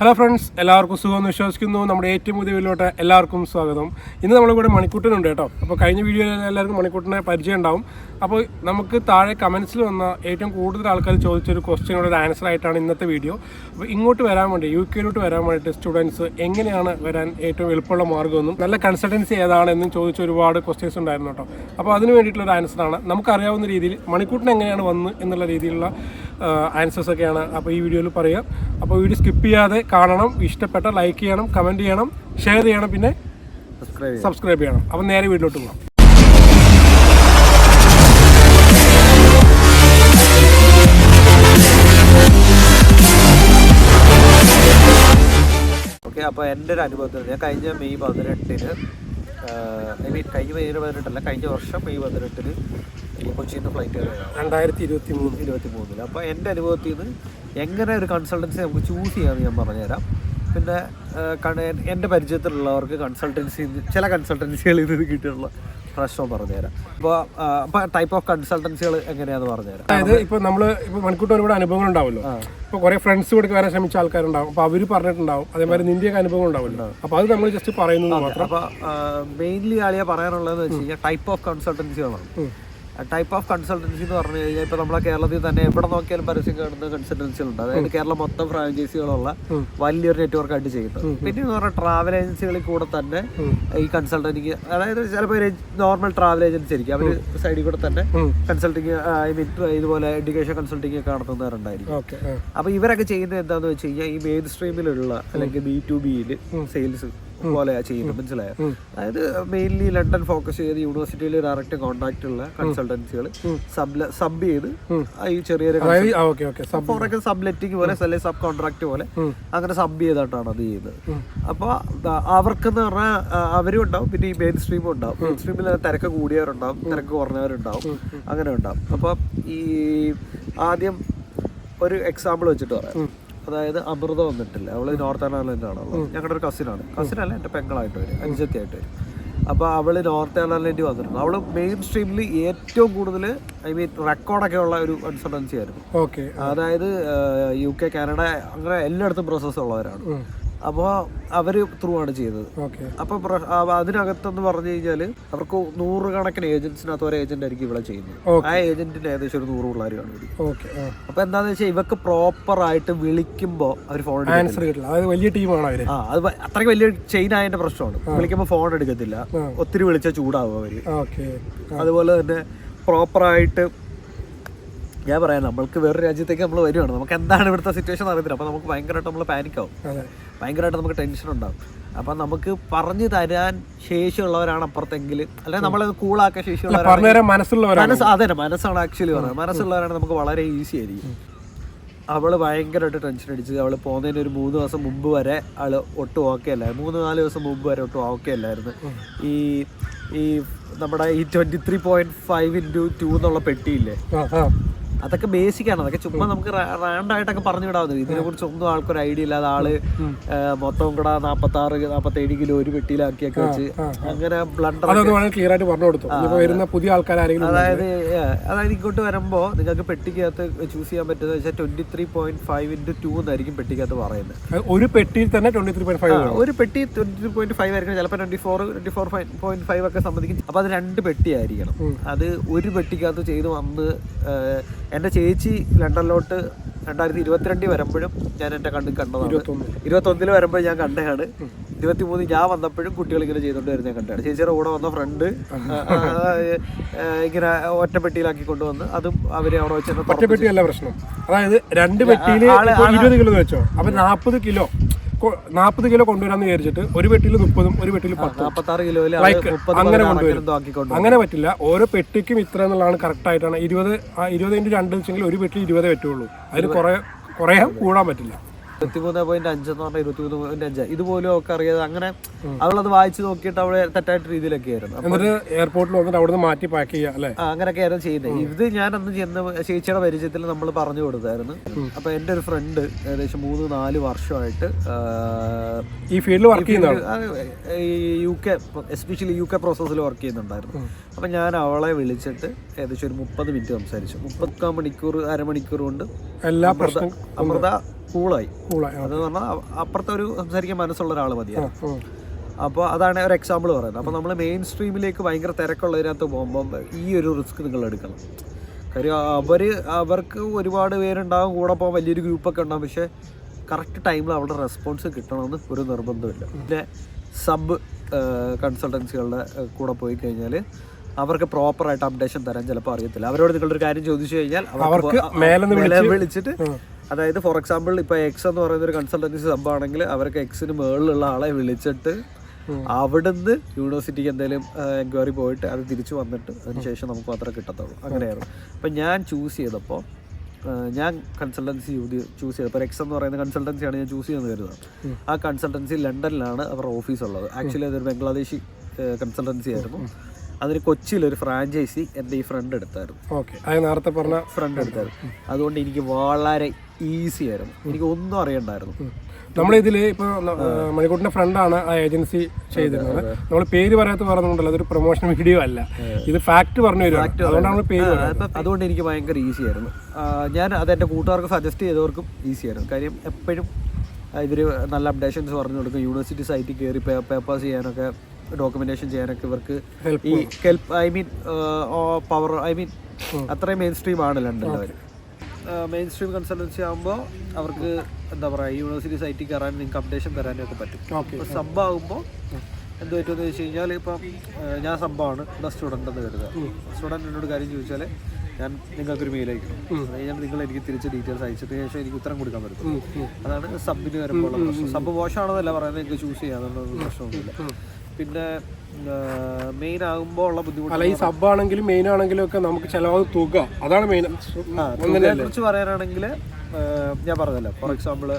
Hello friends എല്ലാവർക്കും സുഖമെന്ന് വിശ്വസിക്കുന്നു. നമ്മുടെ ഏറ്റവും പുതിയ വീട്ടിലോട്ട് എല്ലാവർക്കും സ്വാഗതം. ഇന്ന് നമ്മളിവിടെ മണിക്കൂട്ടനുണ്ട് കേട്ടോ. അപ്പോൾ കഴിഞ്ഞ വീഡിയോയിൽ എല്ലാവർക്കും മണിക്കൂട്ടനെ പരിചയം ഉണ്ടാവും അപ്പോൾ നമുക്ക് താഴെ കമൻസിൽ വന്ന ഏറ്റവും കൂടുതൽ ആൾക്കാർ ചോദിച്ചൊരു ക്വസ്റ്റ്യനോട് ഒരു ആൻസർ ആയിട്ടാണ് ഇന്നത്തെ വീഡിയോ അപ്പോൾ ഇങ്ങോട്ട് വരാൻ വേണ്ടി യു കെയിലോട്ട് വരാൻ വേണ്ടിയിട്ട് സ്റ്റുഡൻസ് എങ്ങനെയാണ് വരാൻ ഏറ്റവും എളുപ്പമുള്ള മാർഗമെന്നും നല്ല കൺസൾട്ടൻസി ഏതാണ് എന്നും ചോദിച്ച ഒരുപാട് ക്വസ്റ്റ്യൻസ് ഉണ്ടായിരുന്നു കേട്ടോ. അപ്പോൾ അതിന് വേണ്ടിയിട്ടുള്ള ഒരു ആൻസറാണ് നമുക്കറിയാവുന്ന രീതിയിൽ മണിക്കൂട്ടിന് എങ്ങനെയാണ് വന്ന് എന്നുള്ള രീതിയിലുള്ള ആൻസേഴ്സ് ഒക്കെയാണ് അപ്പോൾ ഈ വീഡിയോയിൽ പറയുക അപ്പോൾ വീഡിയോ സ്കിപ്പ് ചെയ്യാതെ കാണണം ഇഷ്ടപ്പെട്ട ലൈക്ക് ചെയ്യണം കമന്റ് ചെയ്യണം ഷെയർ ചെയ്യണം പിന്നെ സബ്സ്ക്രൈബ് സബ്സ്ക്രൈബ് ചെയ്യണം. അപ്പോൾ നേരെ വീട്ടിലോട്ട് പോകാം. ഓക്കെ അപ്പോൾ എന്റെ ഒരു അനുഭവത്തിൽ ഞാൻ കഴിഞ്ഞ മെയ് പതിനെട്ടിന് ഐ മീൻ കഴിഞ്ഞ മെയ് പതിനെട്ടല്ല കഴിഞ്ഞ വർഷം മെയ് പതിനെട്ടിന് കൊച്ചിയിൽ നിന്ന് ഫ്ലൈറ്റ് രണ്ടായിരത്തി ഇരുപത്തി മൂന്ന് ഇരുപത്തി മൂന്നിൽ അപ്പോൾ എന്റെ അനുഭവത്തിൽ നിന്ന് എങ്ങനെ ഒരു കൺസൾട്ടൻസി നമുക്ക് ചൂസ് ചെയ്യാമെന്ന് ഞാൻ പറഞ്ഞുതരാം. പിന്നെ എന്റെ പരിചയത്തിലുള്ളവർക്ക് കൺസൾട്ടൻസി ചില കൺസൾട്ടൻസികളിൽ നിന്ന് കിട്ടിയിട്ടുള്ള പ്രശ്നം പറഞ്ഞുതരാം. അപ്പോൾ അപ്പോൾ ടൈപ്പ് ഓഫ് കൺസൾട്ടൻസികൾ എങ്ങനെയാണെന്ന് പറഞ്ഞുതരാം. അതായത് ഇപ്പോൾ നമ്മൾ ഇപ്പോൾ മണിക്കൂട്ട് ഒരുപാട് അനുഭവങ്ങൾ ഉണ്ടാവുമല്ലോ ഇപ്പോൾ കുറേ ഫ്രണ്ട്സ് കൂടെ വരാൻ ശ്രമിച്ച ആൾക്കാരുണ്ടാവും. അപ്പോൾ അവർ പറഞ്ഞിട്ടുണ്ടാവും. അതേമാതിരി നിന്റെയൊക്കെ അനുഭവം ഉണ്ടാവില്ല അപ്പോൾ അത് നമ്മൾ ജസ്റ്റ് പറയുന്നത് മാത്രം. അപ്പോൾ മെയിൻലി ആളിയാ പറയാനുള്ളതെന്ന് വെച്ച് കഴിഞ്ഞാൽ ടൈപ്പ് ഓഫ് കൺസൾട്ടൻസികളാണ് ടൈപ്പ് ഓഫ് കൺസൾട്ടൻസി എന്ന് പറഞ്ഞു കഴിഞ്ഞാൽ ഇപ്പോൾ നമ്മളെ കേരളത്തിൽ തന്നെ എവിടെ നോക്കിയാലും പരസ്യം കാണുന്ന കൺസൾട്ടൻസികളുണ്ട് അതായത് കേരളം മൊത്തം ഫ്രാഞ്ചൈസികളുള്ള വലിയൊരു നെറ്റ്വർക്ക് ആയിട്ട് ചെയ്യുന്നത്. പിന്നെ എന്ന് പറഞ്ഞാൽ ട്രാവൽ ഏജൻസികളിൽ കൂടെ തന്നെ ഈ കൺസൾട്ടന്റിങ് അതായത് ചിലപ്പോൾ നോർമൽ ട്രാവൽ ഏജൻസി ആയിരിക്കും. അവർ സൈഡിൽ കൂടെ തന്നെ കൺസൾട്ടിങ് ഐ മീൻ ഇതുപോലെ എഡ്യൂക്കേഷൻ കൺസൾട്ടിങ് ഒക്കെ നടത്തുന്നവരുണ്ടായിരിക്കും. അപ്പൊ ഇവരൊക്കെ ചെയ്യുന്നത് എന്താണെന്ന് വെച്ച് കഴിഞ്ഞാൽ ഈ മെയിൻ സ്ട്രീമിലുള്ള അല്ലെങ്കിൽ ബി ടു ബിയിൽ സെയിൽസ് പോലെ ചെയ്യുന്നത് മനസ്സിലായോ? അതായത് മെയിൻലി ലണ്ടൻ ഫോക്കസ് ചെയ്ത് യൂണിവേഴ്സിറ്റിയിൽ ഡയറക്റ്റ് കോൺടാക്ട് ഉള്ള കൺസൾട്ടൻസികൾ സബ് സബ് ചെയ്ത് ഈ ചെറിയൊരു ഫോറൊക്കെ സബ് ലെറ്റിംഗ് പോലെ അല്ലെങ്കിൽ സബ് കോൺട്രാക്ട് പോലെ അങ്ങനെ സബ് ചെയ്തിട്ടാണ് അത് ചെയ്യുന്നത്. അപ്പോൾ അവർക്കെന്ന് പറഞ്ഞാൽ അവരും ഉണ്ടാവും. പിന്നെ ഈ മെയിൻ സ്ട്രീമും ഉണ്ടാവും. മെയിൻ സ്ട്രീമിൽ തിരക്ക് കൂടിയവരുണ്ടാവും. തിരക്ക് കുറഞ്ഞവരുണ്ടാവും. അങ്ങനെ ഉണ്ടാവും. അപ്പോൾ ഈ ആദ്യം ഒരു എക്സാമ്പിൾ വെച്ചിട്ട് പറയാം. അതായത് അമൃത വന്നിട്ടില്ല? അവൾ നോർത്ത് അയർലൻഡിലാണുള്ളത് ഞങ്ങളുടെ ഒരു കസിനാണ് കസിനല്ല എന്റെ പെങ്ങളായിട്ട് വരും. അനുജത്തിയായിട്ട് വരും. അപ്പോൾ അവൾ നോർത്ത് അയർലൻഡിൽ വന്നിട്ടുണ്ട്. അവൾ മെയിൻ സ്ട്രീമിൽ ഏറ്റവും കൂടുതൽ ഐ മീൻ റെക്കോർഡൊക്കെ ഉള്ള ഒരു കൺസൾട്ടൻസി ആയിരുന്നു. ഓക്കെ അതായത് യു കെ കാനഡ അങ്ങനെ എല്ലായിടത്തും പ്രോസസ്സ് ഉള്ളവരാണ്. അപ്പോൾ അവർ ത്രൂ ആണ് ചെയ്തത്. ഓക്കെ. അപ്പോൾ അതിനകത്തെന്ന് പറഞ്ഞു കഴിഞ്ഞാൽ അവർക്ക് നൂറുകണക്കിന് ഏജൻസിനകത്ത് ഒരു ഏജന്റ് ആയിരിക്കും ഇവിടെ ചെയ്യുന്നത്. ആ ഏജന്റിന് ഏകദേശം ഒരു നൂറ് പിള്ളേർ കാണും അപ്പോൾ എന്താണെന്ന് വെച്ചാൽ ഇവർക്ക് പ്രോപ്പർ ആയിട്ട് വിളിക്കുമ്പോൾ അവർ ഫോൺ ആൻസർ കിട്ടില്ല. അതായത് വലിയ ടീമാണ് അവർ ആ അത് അത്രയ്ക്ക് വലിയ ചെയിൻ ആയതിന്റെ പ്രശ്നമാണ്. വിളിക്കുമ്പോൾ ഫോൺ എടുക്കത്തില്ല. ഒത്തിരി വിളിച്ചാൽ ചൂടാവും അവർ ഓക്കെ. അതുപോലെ തന്നെ പ്രോപ്പറായിട്ട് ഞാൻ പറയാം നമ്മൾക്ക് വേറൊരു രാജ്യത്തേക്ക് നമ്മൾ വരുവാണ്. നമുക്ക് എന്താണ് ഇവിടുത്തെ സിറ്റുവേഷൻ അറിയത്തില്ല. അപ്പോൾ നമുക്ക് ഭയങ്കരമായിട്ട് നമ്മൾ പാനിക്കാവും ഭയങ്കരമായിട്ട് നമുക്ക് ടെൻഷൻ ഉണ്ടാകും അപ്പം നമുക്ക് പറഞ്ഞു തരാൻ ശേഷിയുള്ളവരാണ് അപ്പുറത്തെങ്കിൽ അല്ലെങ്കിൽ നമ്മളെ കൂളാക്കാൻ ശേഷിയുള്ളവരാണ് മനസ്സ് അതെ മനസ്സാണ് ആക്ച്വലി പറയുന്നത് മനസ്സുള്ളവരാണ് നമുക്ക് വളരെ ഈസി ആയിരിക്കും. അവൾ ഭയങ്കരമായിട്ട് ടെൻഷൻ അടിച്ച് അവൾ പോകുന്നതിന് ഒരു മൂന്ന് ദിവസം മുമ്പ് വരെ അവൾ ഒട്ടും ഓക്കെ അല്ലായിരുന്നു. മൂന്ന് നാല് ദിവസം മുമ്പ് വരെ ഒട്ടും ഓക്കെ അല്ലായിരുന്നു. ഈ ഈ നമ്മുടെ ഈ twenty three point five into two എന്നുള്ള പെട്ടിയില്ലേ? അതൊക്കെ ബേസിക് ആണ്. അതൊക്കെ ചുമ്മാ നമുക്ക് റാൻഡായിട്ടൊക്കെ പറഞ്ഞു വിടാവുന്നത് ഇതിനെ കുറിച്ച് ഒന്നും ആൾക്കൊരു ഐഡിയ ഇല്ലാതെ ആൾ മൊത്തം കൂടെ നാപ്പത്തി ആറ് നാപ്പത്തി ഏഴ് കിലോ ഒരു പെട്ടിയിലാക്കിയൊക്കെ വെച്ച് അങ്ങനെ ബ്ലണ്ടർ ക്ലിയർ ആയിട്ട് പറഞ്ഞു കൊടുത്തു. വരുന്ന പുതിയ ആൾക്കാർ ആരെങ്കിലും അതായത് അതായത് ഇങ്ങോട്ട് വരുമ്പോൾ നിങ്ങൾക്ക് പെട്ടിക്കകത്ത് ചൂസ് ചെയ്യാൻ പറ്റുന്നത് വെച്ചാൽ twenty three point five into two എന്നായിരിക്കും പെട്ടിക്കകത്ത് പറയുന്നത്. ഒരു പെട്ടിയിൽ തന്നെ ട്വന്റി ത്രീ പോയിന്റ് ഫൈവ് ഒരു പെട്ടി ട്വന്റി ത്രീ പോയിന്റ് ഫൈവ് ആയിരിക്കും ചിലപ്പോൾ twenty four twenty four point five ഒക്കെ സംബന്ധിക്കും. അപ്പോൾ അത് രണ്ട് പെട്ടി ആയിരിക്കണം അത് ഒരു പെട്ടിക്കകത്ത് ചെയ്ത് വന്ന് എന്റെ ചേച്ചി ലണ്ടനിലോട്ട് രണ്ടായിരത്തി ഇരുപത്തിരണ്ടിൽ വരുമ്പോഴും ഞാൻ എന്റെ കണ്ണിൽ കണ്ടതാണ്. ഇരുപത്തൊന്ന് ഇരുപത്തൊന്നിൽ വരുമ്പോൾ ഞാൻ കണ്ടതാണ്. ഇരുപത്തി മൂന്ന് ഞാൻ വന്നപ്പോഴും കുട്ടികൾ ഇങ്ങനെ ചെയ്തുകൊണ്ട് വരുന്നത് കണ്ടാണ് ചേച്ചിയുടെ കൂടെ വന്ന ഫ്രണ്ട് ഇങ്ങനെ ഒറ്റപ്പെട്ടിയിലാക്കി കൊണ്ടുവന്ന് അതും അവർ അവിടെ വെച്ചിട്ട് ഒറ്റപ്പെട്ടിയല്ല ഒറ്റ പ്രശ്നം. അതായത് രണ്ട് പെട്ടിയിൽ ഇരുപത് കിലോ വെച്ചോ. അപ്പൊ നാൽപ്പത് കിലോ. നാൽപ്പത് കിലോ കൊണ്ടുവരാന്ന് വിചാരിച്ചിട്ട് ഒരു പെട്ടിയിൽ മുപ്പതും ഒരു പെട്ടിയിൽ പത്തും. കിലോയിൽ അങ്ങനെ കൊണ്ടുവരും. അങ്ങനെ പറ്റില്ല. ഓരോ പെട്ടിക്കും ഇത്ര എന്നുള്ളതാണ് കറക്റ്റ് ആയിട്ടാണ്. ഇരുപത് ഇരുപത് ഇന്റു രണ്ട് വെച്ചെങ്കിൽ ഒരു പെട്ടിയിൽ ഇരുപതേ പറ്റുള്ളൂ. അതിൽ കുറെ കുറേ കൂടാൻ പറ്റില്ല. ഇരുപത്തിമൂന്ന് പോയിന്റ് അഞ്ച് എന്ന് പറഞ്ഞാൽ ഇരുപത്തിമൂന്ന് പോയിന്റ് അഞ്ച്. ഇതുപോലും ഒക്കെ അറിയാതെ അങ്ങനെ അവളത് വായിച്ചു നോക്കിയിട്ട് അവൾ തെറ്റായിട്ട് രീതിയിലൊക്കെ ആയിരുന്നു. എന്നിട്ട് എയർപോർട്ടിൽ വന്നിട്ട് മാറ്റി പാക്ക് ചെയ്യാ അല്ലേ? അങ്ങനെയൊക്കെ ആയിരുന്നു ചെയ്യുന്നത്. ഇത് ഞാൻ അന്ന് ചെന്ന ചേച്ചിയുടെ പരിചയത്തിൽ നമ്മൾ പറഞ്ഞു കൊടുത്തായിരുന്നു. അപ്പൊ എന്റെ ഒരു ഫ്രണ്ട് ഏകദേശം മൂന്ന് നാല് വർഷമായിട്ട് ഈ ഫീൽഡിൽ വർക്ക് ചെയ്യുന്ന U K especially U K പ്രോസസ്സിൽ വർക്ക് ചെയ്യുന്നുണ്ടായിരുന്നു. അപ്പൊ ഞാൻ അവളെ വിളിച്ചിട്ട് ഏകദേശം ഒരു മുപ്പത് മിനിറ്റ് സംസാരിച്ചു. മുപ്പത് മണിക്കൂർ അരമണിക്കൂർ കൊണ്ട് എല്ലാ അമൃത കൂളായി. കൂളായി അത് പറഞ്ഞാൽ അപ്പുറത്തെ ഒരു സംസാരിക്കാൻ മനസ്സുള്ള ഒരാൾ മതിയാണ് അപ്പോൾ അതാണ് ഒരു എക്സാമ്പിൾ പറയുന്നത്. അപ്പോൾ നമ്മൾ മെയിൻ സ്ട്രീമിലേക്ക് ഭയങ്കര തിരക്കുള്ളതിനകത്ത് പോകുമ്പോൾ ഈ ഒരു റിസ്ക് നിങ്ങൾ എടുക്കണം. കാര്യം അവർ അവർക്ക് ഒരുപാട് പേരുണ്ടാകും കൂടെ പോകാൻ വലിയൊരു ഗ്രൂപ്പൊക്കെ ഉണ്ടാകും പക്ഷേ കറക്റ്റ് ടൈമിൽ അവരുടെ റെസ്പോൺസ് കിട്ടണമെന്ന് ഒരു നിർബന്ധമില്ല പിന്നെ സബ് കൺസൾട്ടൻസികളുടെ കൂടെ പോയി കഴിഞ്ഞാൽ അവർക്ക് പ്രോപ്പറായിട്ട് അപ്ഡേഷൻ തരാൻ ചിലപ്പോൾ അറിയത്തില്ല. അവരോട് നിങ്ങളൊരു കാര്യം ചോദിച്ചു കഴിഞ്ഞാൽ അവർക്ക് വിളിച്ചിട്ട് അതായത് ഫോർ എക്സാമ്പിൾ ഇപ്പൊ എക്സ് എന്ന് പറയുന്ന ഒരു കൺസൾട്ടൻസി സംഭവമാണെങ്കിൽ അവർക്ക് എക്സിന് മുകളിലുള്ള ആളെ വിളിച്ചിട്ട് അവിടുന്ന് യൂണിവേഴ്സിറ്റിക്ക് എന്തെങ്കിലും എൻക്വയറി പോയിട്ട് അത് തിരിച്ചു വന്നിട്ട് അതിനുശേഷം നമുക്ക് മാത്രമേ കിട്ടത്തുള്ളൂ. അങ്ങനെയായിരുന്നു. അപ്പം ഞാൻ ചൂസ് ചെയ്തപ്പോൾ ഞാൻ കൺസൾട്ടൻസി ചൂസ് ചെയ്തപ്പോൾ എക്സ് എന്ന് പറയുന്ന കൺസൾട്ടൻസിയാണ് ഞാൻ ചൂസ് ചെയ്യുന്നത് വരുന്നത് ആ കൺസൾട്ടൻസി ലണ്ടനിലാണ് അവരുടെ ഓഫീസ് ഉള്ളത്. ആക്ച്വലി അതൊരു ബംഗ്ലാദേശി കൺസൾട്ടൻസി ആയിരുന്നു. അതിന് കൊച്ചിയിലൊരു ഫ്രാഞ്ചൈസി എന്റെ ഈ ഫ്രണ്ട് എടുത്തായിരുന്നു. ഓക്കെ അത് നേരത്തെ പറഞ്ഞ ഫ്രണ്ട് എടുത്തായിരുന്നു. അതുകൊണ്ട് എനിക്ക് വളരെ ഈസി ആയിരുന്നു. എനിക്ക് ഒന്നും അറിയണ്ടായിരുന്നു. നമ്മളിതിൽ ഇപ്പോൾ മണിക്കൂട്ടിന്റെ ഫ്രണ്ടാണ് ആ ഏജൻസി ചെയ്തിരുന്നത്. നമ്മൾ പേര് പറയാത്ത പറഞ്ഞുകൊണ്ടല്ല അതൊരു പ്രൊമോഷൻ വീഡിയോ അല്ല. ഇത് ഫാക്ട് പറഞ്ഞു അതുകൊണ്ടാണ് പേര് അതുകൊണ്ട് എനിക്ക് ഭയങ്കര ഈസി ആയിരുന്നു. ഞാൻ അത് എന്റെ കൂട്ടുകാർക്ക് സജസ്റ്റ് ചെയ്തവർക്കും ഈസി ആയിരുന്നു. കാര്യം എപ്പോഴും ഇവർ നല്ല അപ്ഡേഷൻസ് പറഞ്ഞു കൊടുക്കും. യൂണിവേഴ്സിറ്റി സൈറ്റിൽ കയറി പേപ്പേഴ്സ് ചെയ്യാനൊക്കെ ഡോക്യുമെന്റേഷൻ ചെയ്യാനൊക്കെ ഇവർക്ക് ഈ help I mean power I mean അത്രയും മെയിൻ സ്ട്രീം ആണ് ലണ്ടനിലവർ മെയിൻ സ്ട്രീം കൺസൾട്ടൻസി ആകുമ്പോൾ അവർക്ക് എന്താ പറയുക യൂണിവേഴ്സിറ്റി സൈറ്റിൽ കയറാനും നിങ്ങൾക്ക് അപ്ഡേഷൻ തരാനും ഒക്കെ പറ്റും. സബ് സബ്ബാകുമ്പോൾ എന്ത് പറ്റുമെന്ന് വെച്ച് കഴിഞ്ഞാൽ ഇപ്പം ഞാൻ സംഭവമാണ് ഇവിടെ സ്റ്റുഡന്റ് എന്ന് കരുതുക. സ്റ്റുഡന്റ് എന്നോട് കാര്യം ചോദിച്ചാൽ ഞാൻ നിങ്ങൾക്കൊരു മെയിൽ അയക്കണം അത് കഴിഞ്ഞാൽ നിങ്ങൾ എനിക്ക് തിരിച്ച് ഡീറ്റെയിൽസ് അയച്ചതിന് ശേഷം എനിക്ക് ഉത്തരം കൊടുക്കാൻ പറ്റും അതാണ് സബിന് വരുമ്പോൾ സബ് മോശമാണെന്നല്ല പറയുന്നത് നിങ്ങൾക്ക് ചൂസ് ചെയ്യാന്നുള്ള പ്രശ്നമൊന്നുമില്ല. പിന്നെ മെയിൻ ആകുമ്പോൾ ഉള്ള ബുദ്ധിമുട്ട് അല്ല ഈ സബ് ആണെങ്കിലും മെയിൻ ആണെങ്കിലും ഒക്കെ നമുക്ക് ചിലവാകും തുക. അതാണ് മെയിൻ കുറിച്ച് പറയാനാണെങ്കിൽ ഞാൻ പറഞ്ഞല്ലോ. ഫോർ എക്സാമ്പിൾ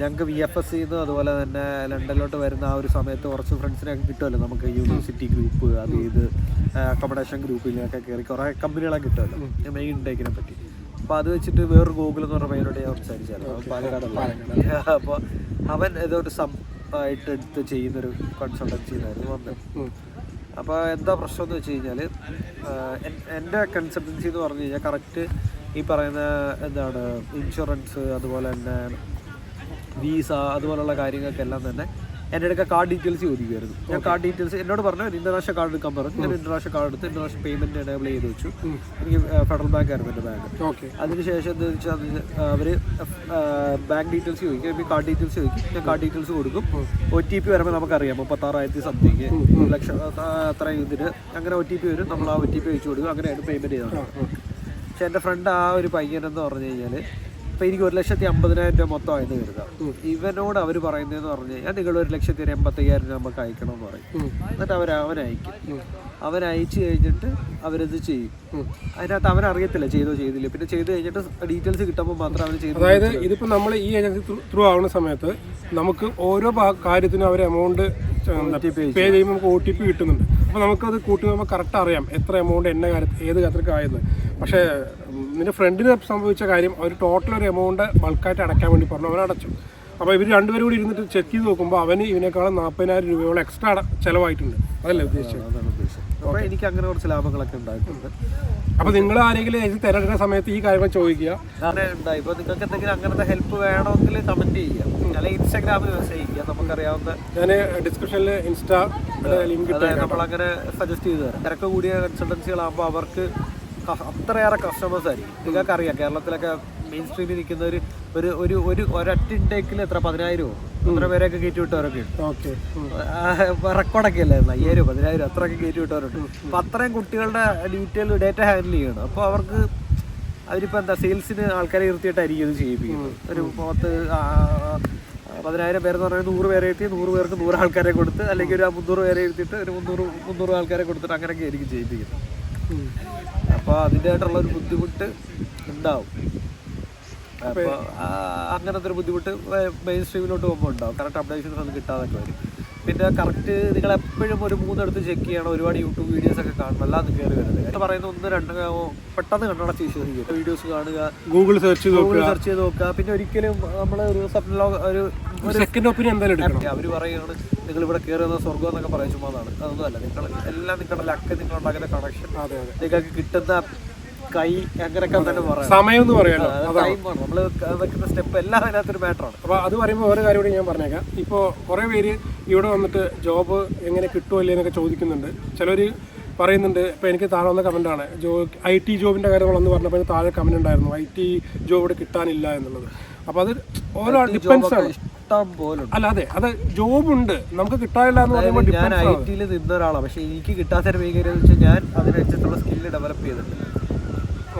ഞങ്ങൾക്ക് വി എഫ് എസ് സിന്ന് അതുപോലെ തന്നെ ലണ്ടനിലോട്ട് വരുന്ന ആ ഒരു സമയത്ത് കുറച്ച് ഫ്രണ്ട്സിനൊക്കെ കിട്ടുമല്ലോ നമുക്ക് യൂണിവേഴ്സിറ്റി ഗ്രൂപ്പ് അത് ഇത് അക്കോമഡേഷൻ ഗ്രൂപ്പിലൊക്കെ കയറി കുറേ കമ്പനികളൊക്കെ കിട്ടുമല്ലോ മെയിൻ ഇൻടേക്കിനെ പറ്റി. അപ്പോൾ അത് വെച്ചിട്ട് വേറൊരു ഗൂഗിൾ എന്ന് പറഞ്ഞ പയ്യനോട് ഞാൻ സംസാരിച്ചായിരുന്നു. പാലക്കാട്. അപ്പോൾ അവൻ ഏതോ ഒരു സബ് ആയിട്ട് എടുത്ത് ചെയ്യുന്നൊരു കൺസൾട്ടൻസി ആയിരുന്നു വന്നത്. അപ്പോൾ എന്താ പ്രശ്നം എന്ന് വെച്ച് കഴിഞ്ഞാൽ എന്റെ കൺസൾട്ടൻസി എന്ന് പറഞ്ഞു കഴിഞ്ഞാൽ കറക്റ്റ് ഈ പറയുന്ന എന്താണ് ഇൻഷുറൻസ് അതുപോലെ തന്നെ വീസ അതുപോലുള്ള കാര്യങ്ങൾക്കെല്ലാം തന്നെ എന്റെ അടുക്ക കാർഡ് ഡീറ്റെയിൽസ് ചോദിക്കുമായിരുന്നു ഞാൻ കാർഡ് ഡീറ്റെയിൽസ് എന്നോട് പറഞ്ഞു ഇന്റർനാഷണൽ കാർഡ് എടുക്കാൻ പറഞ്ഞു ഞാൻ ഇന്റർനാഷണൽ കാർഡ് എടുത്ത് ഇന്റർനാഷണൽ പേയ്മെന്റ് എനേബിൾ ചെയ്ത് വെച്ചു. എനിക്ക് ഫെഡറൽ ബാങ്ക് ആയിരുന്നു എന്റെ ബാങ്ക് ഓക്കെ അതിനുശേഷം എന്താ വെച്ചാൽ അവർ ബാങ്ക് ഡീറ്റെയിൽസ് ചോദിക്കും. എനിക്ക് കാർഡ് ഡീറ്റെയിൽസ് ചോദിക്കും. ഞാൻ കാർഡ് ഡീറ്റെയിൽസ് കൊടുക്കും. ഒ ടി പി വരുമ്പോൾ നമുക്കറിയാം. മുപ്പത്താറായിരത്തി സംതിങ് ലക്ഷം അത്ര ഇതിന് അങ്ങനെ ഒ ടി പി വരും. നമ്മൾ ആ ഒ ടി പി അയച്ചു കൊടുക്കും. അങ്ങനെയാണ് പേയ്മെന്റ് ചെയ്തത്. പക്ഷെ എന്റെ ഫ്രണ്ട് ആ ഒരു പയ്യനെന്ന് പറഞ്ഞു കഴിഞ്ഞാൽ ഇപ്പം എനിക്ക് ഒരു ലക്ഷത്തി അമ്പതിനായിരം രൂപ മൊത്തം ആയെന്ന് കരുതാം. ഇവനോട് അവർ പറയുന്നതെന്ന് പറഞ്ഞു ഞാൻ നിങ്ങൾ ഒരു ലക്ഷത്തി ഒരു എൺപത്തയ്യായിരം രൂപ നമുക്ക് അയക്കണം എന്ന് പറയും എന്നിട്ട് അവർ അവൻ അയക്കും. അവൻ അയച്ചു കഴിഞ്ഞിട്ട് അവരത് ചെയ്യും. അതിനകത്ത് അവൻ അറിയത്തില്ല ചെയ്തോ ചെയ്തില്ല. പിന്നെ ചെയ്ത് കഴിഞ്ഞിട്ട് ഡീറ്റെയിൽസ് കിട്ടുമ്പോൾ മാത്രം അവൻ ചെയ്തു അതായത് ഇതിപ്പോൾ നമ്മൾ ഈ ഏജൻസി ത്രൂ ആവുന്ന സമയത്ത് നമുക്ക് ഓരോ കാര്യത്തിനും അവർ എമൗണ്ട് പേ ചെയ്യുമ്പോൾ നമുക്ക് ഒ ടി പി കിട്ടുന്നുണ്ട്. അപ്പോൾ നമുക്കത് കൂട്ടി നമുക്ക് കറക്റ്റ് അറിയാം എത്ര എമൗണ്ട് എന്ന കാര്യത്തിൽ ഏത് കാര്യത്തിലൊക്കെ ആയെന്ന്. പക്ഷേ നിന്റെ ഫ്രണ്ടിന് സംഭവിച്ച കാര്യം അവർ ടോട്ടൽ ഒരു എമൗണ്ട് ബൾക്കായിട്ട് അടയ്ക്കാൻ വേണ്ടി പറഞ്ഞു. അവൻ അടച്ചു. അപ്പോൾ ഇവർ രണ്ടുപേരും കൂടി ഇരുന്നിട്ട് ചെക്ക് ചെയ്ത് നോക്കുമ്പോൾ അവന് ഇതിനേക്കാളും നാൽപ്പതിനായിരം രൂപയോളം എക്സ്ട്രാ ചിലവായിട്ടുണ്ട്. അതല്ലേ ഉദ്ദേശിച്ചത്? അതാണ് ഉദ്ദേശം അപ്പോൾ എനിക്ക് അങ്ങനെ കുറച്ച് ലാഭങ്ങളൊക്കെ ഉണ്ടായിട്ടുണ്ട്. അപ്പോൾ നിങ്ങൾ ആരെങ്കിലും ഇത് തിരഞ്ഞെടുക്കുന്ന സമയത്ത് ഈ കാര്യങ്ങൾ ചോദിക്കുക. അങ്ങനെ ഉണ്ടായി. ഇപ്പോൾ നിങ്ങൾക്ക് എന്തെങ്കിലും അങ്ങനത്തെ ഹെൽപ്പ് വേണമെങ്കിൽ കമന്റ് ചെയ്യാം അല്ലെങ്കിൽ ഇൻസ്റ്റാഗ്രാമിൽ മെസ്സേജ് ചെയ്യുക നമുക്കറിയാവുന്ന ഞാൻ ഡിസ്ക്രിപ്ഷനിൽ ഇൻസ്റ്റാ ലിങ്ക് നമ്മളങ്ങനെ സജസ്റ്റ് ചെയ്തു തരാം. തിരക്ക് കൂടിയ കൺസൾട്ടൻസികളാകുമ്പോൾ അവർക്ക് അത്രയേറെ കസ്റ്റമേഴ്സ് ആയിരിക്കും. നിങ്ങൾക്ക് അറിയാം കേരളത്തിലൊക്കെ മെയിൻ സ്ട്രീമിൽ നിൽക്കുന്ന ഒരു ഒരു ഒരു ഒരു ഒരൊറ്റ ഇൻടേക്കിൽ എത്ര? പതിനായിരമോ അത്ര പേരെയൊക്കെ കയറ്റി വിട്ടവരൊക്കെ ഉണ്ട്. ഓക്കെ. റെക്കോർഡൊക്കെ അല്ലായിരുന്നു അയ്യായിരം പതിനായിരം അത്രയൊക്കെ കയറ്റി വിട്ടവരുണ്ട്. അപ്പം അത്രയും കുട്ടികളുടെ ഡീറ്റെയിൽ ഡേറ്റ ഹാൻഡിൽ ചെയ്യണം. അപ്പോൾ അവർക്ക് അവരിപ്പോൾ എന്താ സെയിൽസിന് ആൾക്കാരെ നിർത്തിയിട്ടായിരിക്കും ഇത് ചെയ്യിപ്പിക്കുന്നത്. ഒരു പത്ത് പതിനായിരം പേരെന്ന് പറഞ്ഞാൽ നൂറ് പേരെ എത്തി നൂറ് പേർക്ക് നൂറ് ആൾക്കാരെ കൊടുത്ത് അല്ലെങ്കിൽ ഒരു മുന്നൂറ് പേരെ ഇരുത്തിയിട്ട് ഒരു മുന്നൂറ് മുന്നൂറ് ആൾക്കാരെ കൊടുത്തിട്ട് അങ്ങനെയൊക്കെ ആയിരിക്കും ചെയ്യിപ്പിക്കുന്നത്. അപ്പോൾ അതിന്റെതായിട്ടുള്ള ഒരു ബുദ്ധിമുട്ട് ഉണ്ടാവും. അപ്പോൾ അങ്ങനത്തെ ഒരു ബുദ്ധിമുട്ട് മെയിൻ സ്ട്രീമിലോട്ട് പോകുമ്പോൾ ഉണ്ടാവും. കറക്റ്റ് അപ്ഡേഷൻസ് ഒന്നും കിട്ടാതൊക്കെ വരും. പിന്നെ കറക്റ്റ് നിങ്ങൾ എപ്പോഴും ഒരു മൂന്നെടുത്ത് ചെക്ക് ചെയ്യണം. ഒരുപാട് യൂട്യൂബ് വീഡിയോസ് ഒക്കെ കാണണം. അല്ലാതെ കയറി വരുന്നത് പറയുന്ന ഒന്ന് രണ്ട് പെട്ടെന്ന് കണ്ണടച്ച് വിശ്വസിക്കുക വീഡിയോസ് കാണുക. ഗൂഗിൾ സെർച്ച് ചെയ്ത് ഗൂഗിൾ സെർച്ച് ചെയ്ത് നോക്കുക. പിന്നെ ഒരിക്കലും നമ്മൾ ഒരു ഒരു സെക്കൻഡ് ഒപ്പീനിയൻ എന്തായാലും എടുക്കണം. അവർ പറയുകയാണ് നിങ്ങൾ ഇവിടെ കയറുന്ന സ്വർഗം എന്നൊക്കെ പറയാൻ ചുമ്മാതാണ് അതൊന്നും അല്ല നിങ്ങൾ എല്ലാം നിങ്ങളുടെ ലക്ക് നിങ്ങളുണ്ടാക്കുന്ന കണക്ഷൻ അതെ അതെ. നിങ്ങൾക്ക് കിട്ടുന്ന കൈ അങ്ങനെയൊക്കെ തന്നെ പറയാം. സമയം എന്ന് പറയാലോ? ടൈമാണ് നമ്മൾ വെക്കുന്ന സ്റ്റെപ്പ് എല്ലാം അതിനകത്തൊരു മാറ്ററാണ് അപ്പോൾ അത് പറയുമ്പോൾ ഒരു കാര്യം കൂടി ഞാൻ പറഞ്ഞേക്കാം. ഇപ്പോൾ കുറേ പേര് ഇവിടെ വന്നിട്ട് ജോബ് എങ്ങനെ കിട്ടുമല്ലേ എന്നൊക്കെ ചോദിക്കുന്നുണ്ട്. ചിലർ പറയുന്നുണ്ട് ഇപ്പോൾ എനിക്ക് താഴെ വന്ന കമന്റാണ് ജോ ഐ ടി ജോബിന്റെ കാര്യങ്ങളെന്ന് പറഞ്ഞപ്പോൾ താഴെ കമന്റ് ഉണ്ടായിരുന്നു. ഐ ടി ജോബ് ഇവിടെ കിട്ടാനില്ല എന്നുള്ളത്. അപ്പോൾ അത് ഓരോ ഡിപ്പെൻസ് ആണ്. അല്ല അതെ. അത് ജോബ് ഉണ്ട്. നമുക്ക് കിട്ടാനില്ല എന്ന് പറയുമ്പോൾ ഞാൻ ആണ്. ഐ ടിയിൽ നിന്ന ഒരാളാണ് പക്ഷെ എനിക്ക് കിട്ടാത്തൊരു മേഖല വെച്ചാൽ ഞാൻ അതിനനുസരിച്ചുള്ള സ്കില്ല് ഡെവലപ്പ് ചെയ്തിട്ടുണ്ട്.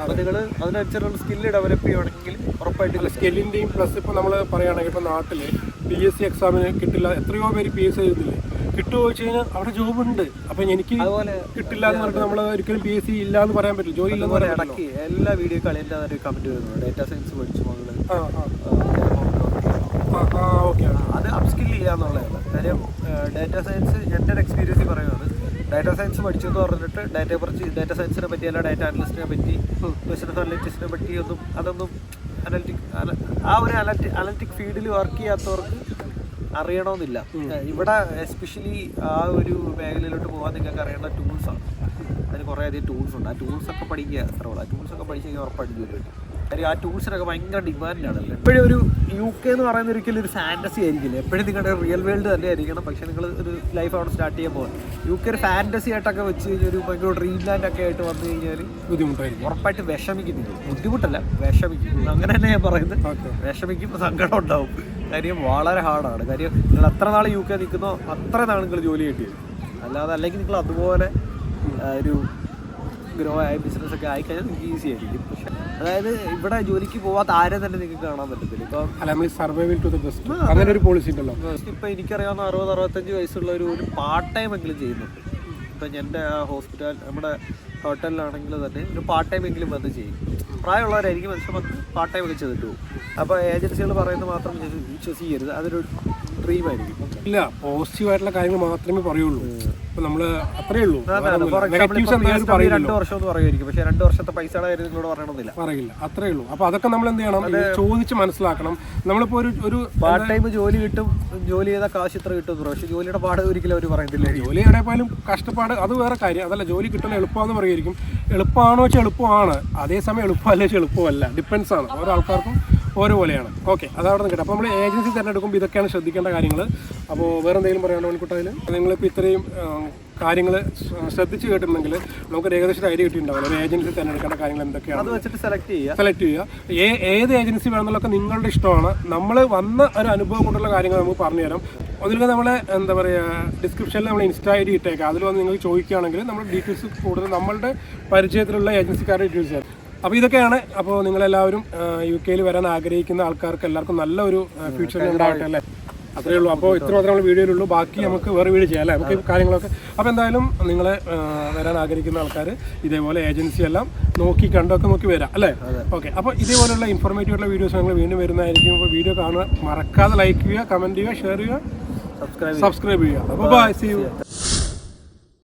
അപ്പോൾ നിങ്ങൾ അതിനനുസരിച്ചുള്ള സ്കില്ല് ഡെവലപ്പ് ചെയ്യുകയാണെങ്കിൽ ഉറപ്പായിട്ട് സ്കില്ലിന്റെയും പ്ലസ് ഇപ്പോൾ നമ്മൾ പറയുകയാണെങ്കിൽ ഇപ്പോൾ നാട്ടിൽ പി എസ് സി എക്സാമിന് കിട്ടില്ല. എത്രയോ പേര് പി എസ് സി എഴുതുന്നില്ലേ? കിട്ടുമോ വെച്ച് കഴിഞ്ഞാൽ അവിടെ ജോബ് ഉണ്ട്. അപ്പം എനിക്ക് അതുപോലെ കിട്ടില്ല എന്ന് പറഞ്ഞിട്ട് നമ്മൾ ഒരിക്കലും പി എസ് സി ഇല്ല എന്ന് പറയാൻ പറ്റില്ല. ജോലി ഇല്ലെന്ന് പറയാൻ ഇടയ്ക്ക് എല്ലാ വീഡിയോ കളിന്റെ ഒരു കമന്റ് വരുന്നു ഡേറ്റാ സയൻസ് പഠിച്ചു മകൾ അത് അപ്സ്കിൽ ചെയ്യാന്നുള്ളതാണ് കാര്യം ഡാറ്റ സയൻസ് എന്റെ ഒരു എക്സ്പീരിയൻസ് ഡാറ്റ സയൻസ് പഠിച്ചു എന്ന് പറഞ്ഞിട്ട് ഡാറ്റയെ കുറിച്ച് ഡാറ്റ സയൻസിനെ പറ്റി അല്ല ഡാറ്റ അനലിസ്റ്റിനെ പറ്റി ബിസിനസ് അനലിറ്റിക്സിനെ പറ്റി ഒന്നും അതൊന്നും അനലിറ്റിക് ആ ഒരു അനലറ്റി അനലിറ്റിക് ഫീൽഡിൽ വർക്ക് ചെയ്യാത്തവർക്ക് അറിയണമെന്നില്ല ഇവിടെ എസ്പെഷ്യലി ആ ഒരു മേഖലയിലോട്ട് പോകാൻ നിങ്ങൾക്ക് അറിയേണ്ട ടൂൾസാണ് അതിന് കുറേ അധികം ടൂൾസ് ഉണ്ട്. ആ ടൂൾസ് ഒക്കെ പഠിക്കുക സർവ ഉള്ളൂ. ആ ടൂൾസ് ഒക്കെ പഠിച്ചു കഴിഞ്ഞാൽ ഉറപ്പായിട്ട് ജോലി കിട്ടും. കാര്യം ആ ടൂൾസിനൊക്കെ ഭയങ്കര ഡിമാൻഡാണ് എപ്പോഴും ഒരു യു കെ എന്ന് പറയുന്ന ഒരിക്കലും ഒരു ഫാന്റസി ആയിരിക്കില്ല? എപ്പോഴും നിങ്ങളുടെ റിയൽ വേൾഡ് തന്നെ ആയിരിക്കണം. പക്ഷേ നിങ്ങൾ ഒരു ലൈഫ് അവിടെ സ്റ്റാർട്ട് ചെയ്യാൻ പോകും യു കെ ഒരു ഫാന്റസി ആയിട്ടൊക്കെ വെച്ച് കഴിഞ്ഞാൽ ഒരു ഭയങ്കര ഡ്രീം ലാൻഡ് ഒക്കെ ആയിട്ട് വന്നു കഴിഞ്ഞാൽ ബുദ്ധിമുട്ടായിരിക്കും. ഉറപ്പായിട്ട് വിഷമിക്കും ബുദ്ധിമുട്ടല്ല വിഷമിക്കും. അങ്ങനെ തന്നെ ഞാൻ പറയുന്നത്. വിഷമിക്കുമ്പോൾ വിഷമിക്കും സങ്കടം ഉണ്ടാവും. കാര്യം വളരെ ഹാർഡാണ് കാര്യം നിങ്ങൾ എത്ര നാൾ യു കെ നിൽക്കുന്നോ അത്ര നാൾ നിങ്ങൾ ജോലി കിട്ടിയത് അല്ലാതെ അല്ലെങ്കിൽ നിങ്ങൾ അതുപോലെ ഒരു ഗ്രോ ആയ ബിസിനസ് ഒക്കെ ആയിക്കഴിഞ്ഞാൽ നിങ്ങൾക്ക് ഈസി ആയിരിക്കും. അതായത് ഇവിടെ ജോലിക്ക് പോവാത്ത ആരെ തന്നെ നിങ്ങൾക്ക് കാണാൻ പറ്റത്തില്ല. ഇപ്പം അല്ല നമ്മൾ സർവൈവൽ ടു ദ ബെസ്റ്റ് അങ്ങനെ ഒരു പോളിസി ഉണ്ടല്ലോ. ഇപ്പം എനിക്കറിയാവുന്ന അറുപത് അറുപത്തഞ്ച് വയസ്സുള്ള ഒരു ഒരു പാർട്ട് ടൈം എങ്കിലും ചെയ്യുന്നുണ്ട്. ഇപ്പം എന്റെ ആ ഹോസ്പിറ്റൽ നമ്മുടെ ഹോട്ടലിലാണെങ്കിൽ തന്നെ ഒരു പാർട്ട് ടൈം എങ്കിലും വന്ന് ചെയ്യും. പ്രായമുള്ളവരായിരിക്കും മനുഷ്യൻ വന്ന് പാർട്ട് ടൈം ഒക്കെ ചെയ്തിട്ട് പോകും. അപ്പോൾ ഏജൻസികൾ പറയുന്നത് മാത്രം വിശ്വസിക്കരുത്. അതൊരു ഡ്രീം ആയിരിക്കും. ഇല്ല പോസിറ്റീവ് ആയിട്ടുള്ള കാര്യങ്ങൾ മാത്രമേ പറയുള്ളൂ. നമ്മൾ അത്രേ ഉള്ളൂ. രണ്ട് വർഷം പറയുമായിരിക്കും. പക്ഷേ രണ്ട് വർഷത്തെ പൈസയുടെ കാര്യം നിങ്ങളോട് പറയണമെന്നില്ല. പറയില്ല. അത്രേ ഉള്ളൂ. അപ്പൊ അതൊക്കെ നമ്മൾ എന്ത് ചെയ്യണം? ചോദിച്ച് മനസ്സിലാക്കണം. നമ്മളിപ്പോ ഒരു ഒരു പാർട്ട് ടൈം ജോലി കിട്ടും. ജോലി ചെയ്ത കാശ് ഇത്ര കിട്ടും പക്ഷേ ജോലിയുടെ പാട് ഒരിക്കലും അവർ പറയുന്നില്ല ജോലി എവിടെ പോയാലും കഷ്ടപ്പാട് അത് വേറെ കാര്യം. അതല്ല ജോലി കിട്ടുന്ന എളുപ്പമാണെന്ന് പറയുമായിരിക്കും. എളുപ്പമാണോ വെച്ചാൽ എളുപ്പമാണ്. അതേസമയം എളുപ്പമല്ല വെച്ചാൽ എളുപ്പമല്ല. ഡിപ്പെൻസ് ആണ്. ഓരോ ആൾക്കാർക്കും ഓരോ പോലെയാണ് ഓക്കെ അതവിടെ നിൽക്കട്ടെ അപ്പോൾ നമ്മൾ ഏജൻസി തിരഞ്ഞെടുക്കുമ്പോൾ ഇതൊക്കെയാണ് ശ്രദ്ധിക്കേണ്ട കാര്യങ്ങൾ അപ്പോൾ വേറെ എന്തെങ്കിലും പറയാനോ മണിക്കൂട്ടതിൽ നിങ്ങളിപ്പോൾ ഇത്രയും കാര്യങ്ങൾ ശ്രദ്ധിച്ച് കേട്ടിട്ടുണ്ടെങ്കിൽ നമുക്ക് ഒരു ഏകദേശം ഐഡിയ കിട്ടിയിട്ടുണ്ടാവില്ല. ഒരു ഏജൻസി തിരഞ്ഞെടുക്കേണ്ട കാര്യങ്ങൾ എന്തൊക്കെയാണ്? അത് വെച്ചിട്ട് സെലക്ട് ചെയ്യുക. സെലക്ട് ചെയ്യുക. ഏ ഏത് ഏജൻസി വേണമെന്നുള്ളതൊക്കെ നിങ്ങളുടെ ഇഷ്ടമാണ്. നമ്മൾ വന്ന ഒരു അനുഭവം കൊണ്ടുള്ള കാര്യങ്ങൾ നമുക്ക് പറഞ്ഞുതരാം. അതിലൊക്കെ നമ്മളെ എന്താ പറയുക ഡിസ്ക്രിപ്ഷനിൽ നമ്മൾ ഇൻസ്റ്റാ ഐ ഡി ഇട്ടേക്കാം. അതിൽ വന്ന് നിങ്ങൾ ചോദിക്കുകയാണെങ്കിൽ നമ്മൾ ഡീറ്റെയിൽസ് കൂടുതൽ നമ്മളുടെ പരിചയത്തിലുള്ള ഏജൻസിക്കാരുടെ ഡീറ്റെയിൽസ് അപ്പോൾ ഇതൊക്കെയാണ് അപ്പോൾ നിങ്ങളെല്ലാവരും യു കെയിൽ വരാൻ ആഗ്രഹിക്കുന്ന ആൾക്കാർക്ക് എല്ലാവർക്കും നല്ലൊരു ഫ്യൂച്ചർ ഉണ്ടാവട്ടെ അല്ലേ? അത്രേ ഉള്ളൂ. അപ്പോൾ ഇത്ര മാത്രമേ നമ്മൾ വീഡിയോയിലുള്ളൂ ബാക്കി നമുക്ക് വേറെ വീഡിയോ ചെയ്യാം അല്ലേ? നമുക്ക് കാര്യങ്ങളൊക്കെ. അപ്പോൾ എന്തായാലും നിങ്ങൾ വരാൻ ആഗ്രഹിക്കുന്ന ആൾക്കാർ ഇതേപോലെ ഏജൻസി എല്ലാം നോക്കി കണ്ടൊക്കെ നോക്കി വരാം അല്ലേ? ഓക്കെ. അപ്പോൾ ഇതേപോലെയുള്ള ഇൻഫോർമേറ്റീവ് ആയിട്ടുള്ള വീഡിയോസ് ഞങ്ങൾ വീണ്ടും വരുന്നതായിരിക്കും. അപ്പോൾ വീഡിയോ കാണുക മറക്കാതെ ലൈക്ക് ചെയ്യുക കമന്റ് ചെയ്യുക ഷെയർ ചെയ്യുക സബ്സ്ക്രൈബ് സബ്സ്ക്രൈബ് ചെയ്യുക. അപ്പോൾ ബൈ സി യു